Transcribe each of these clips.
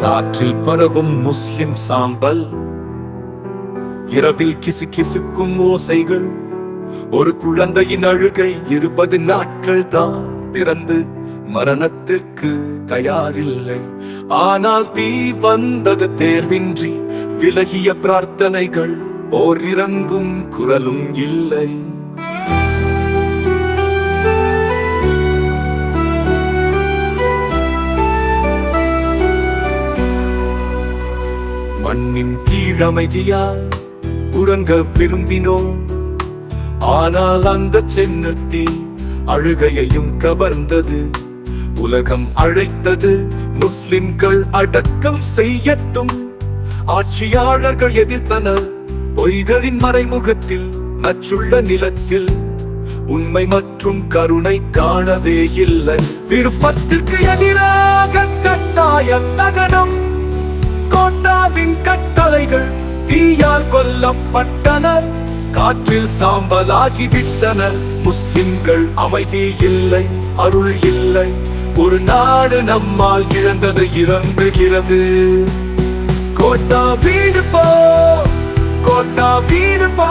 காற்றில் பரவும் முஸ்லிம் சாம்பல். இரவில் கிசு கிசுக்கும் ஓசைகள். ஒரு குழந்தையின் அழுகை இருபது நாட்கள் தான் பிறந்து மரணத்திற்கு தயாரில்லை. ஆனால் தீ வந்தது தேர்வின்றி விலகிய பிரார்த்தனைகள் ஓர் இறங்கும் குரலும் இல்லை. மண்ணின் கீழமைதியால் உறங்க விரும்பினோம் ஆனால் அந்த சென்னத்தி அழுகையையும் கவர்ந்தது. உலகம் அழைத்தது முஸ்லிம்கள் அடக்கம் செய்யட்டும். ஆட்சியாளர்கள் எதிர்த்தனர் பொய்களின் மறைமுகத்தில் நச்சுள்ள நிலத்தில். உண்மை மற்றும் கருணை காணவே இல்லை. விருப்பத்திற்கு எதிராக கட்டாய நகரம் கோட்டாவின் கட்டளைகள் தீயால் கொல்லப்பட்டனர். காற்றில் சாம்பலாகி விட்டனர். முஸ்லிம்கள் அமைதி இல்லை அருள் இல்லை. ஒரு நாடு நம்மால் இழந்தது இறங்குகிறது. கோட்டா வீடு போ கோட்டா வீடு போ.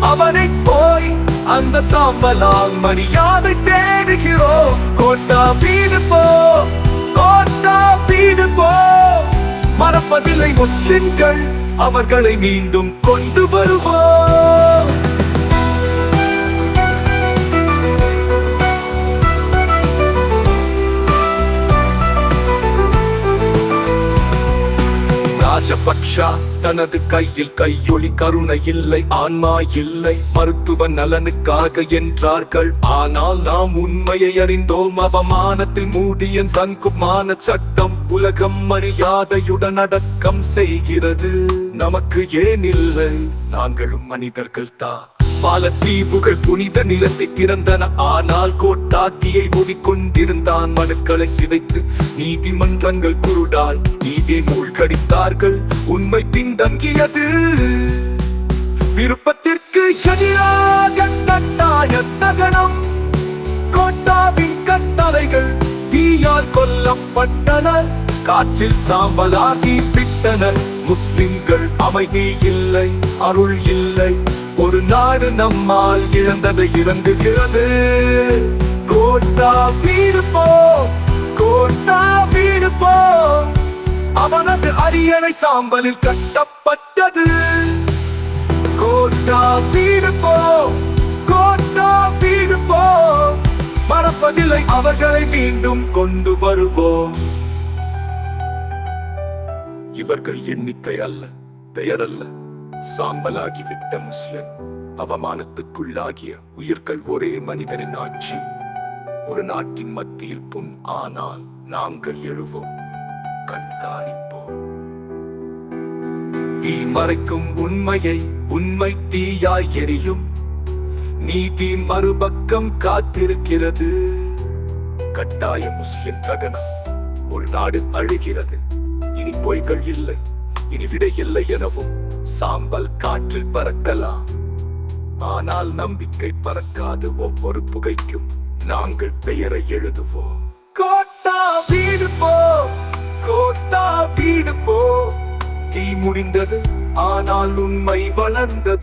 அவனை போய் அந்த சாம்பலால் மரியாதை தேடுகிறோம். கோட்டா வீடு பதிலை முஸ்லிம்கள் அவர்களை மீண்டும் கொண்டு வருவார். ராஜபக்ஷா தனது கையில் கையொளி கருணை இல்லை ஆன்மா இல்லை. மருத்துவ நலனுக்காக என்றார்கள். ஆனால் நாம் உண்மையை அறிந்தோம் அவமானத்தில் மூடிய சங்குமான சட்டம் உலகம் மரியாதையுடன் அடக்கம் செய்கிறது. நமக்கு ஏன் இல்லை? நாங்களும் மனிதர்கள் தான். பல தீவுகள் புனித நிலத்தை திறந்தன. ஆனால் கோட்டாத்தியை ஓடிக்கொண்டிருந்தான். மனுக்களை சிதைத்து நீதிமன்றங்கள் குருடாய் நூல் கடித்தார்கள். உண்மை பின்தங்கியது. விருப்பத்திற்கு எதிராக கட்டாய தகனம். கோட்டாவின் கட்டளைகள் தீயால் கொல்லப்பட்டனர் காற்றில் சாம்பலாகி விட்டனர் முஸ்லிம்கள் அமைதி இல்லை அருள் இல்லை. ஒரு நாடு நம்மால் இழந்ததை இறங்குகிறது கோட்டா வீடு போ கோட்டா வீடு போ அவனது அரியணை சாம்பலில் கட்டப்பட்டது. கோட்டா வீடு போ கோட்டா வீடு போ மறப்பதில்லை அவர்களை மீண்டும் கொண்டு வருவோம். இவர்கள் எண்ணிக்கை அல்ல பெயர் அல்ல சாம்பலாகிவிட்ட முஸ்லிம் அவமானத்துக்குள்ளாகிய உயிர்கள் ஒரே மனிதனின் ஆட்சி. ஒரு நாட்டின் மத்தியில் ஆனால் நாங்கள் எழுவோம் கண்காணிப்போம் தீ மறைக்கும் உண்மையை உண்மை தீயாய் எரியும். நீதி மறுபக்கம் காத்திருக்கிறது. கட்டாய முஸ்லிம் தகனம் ஒரு நாடு அழுகிறது. இனி பொய்கள் இல்லை இனி விடை இல்லை எனவும் சாம்பல் காற்றில் பறக்கலாம். ஆனால் நம்பிக்கை பறக்காது ஒவ்வொரு புகைக்கும். நாங்கள் பெயரை எழுதுவோம். கோட்டா வீடு போ கோட்டா வீடு போ தீ முடிந்தது ஆனால் உண்மை வளர்ந்தது.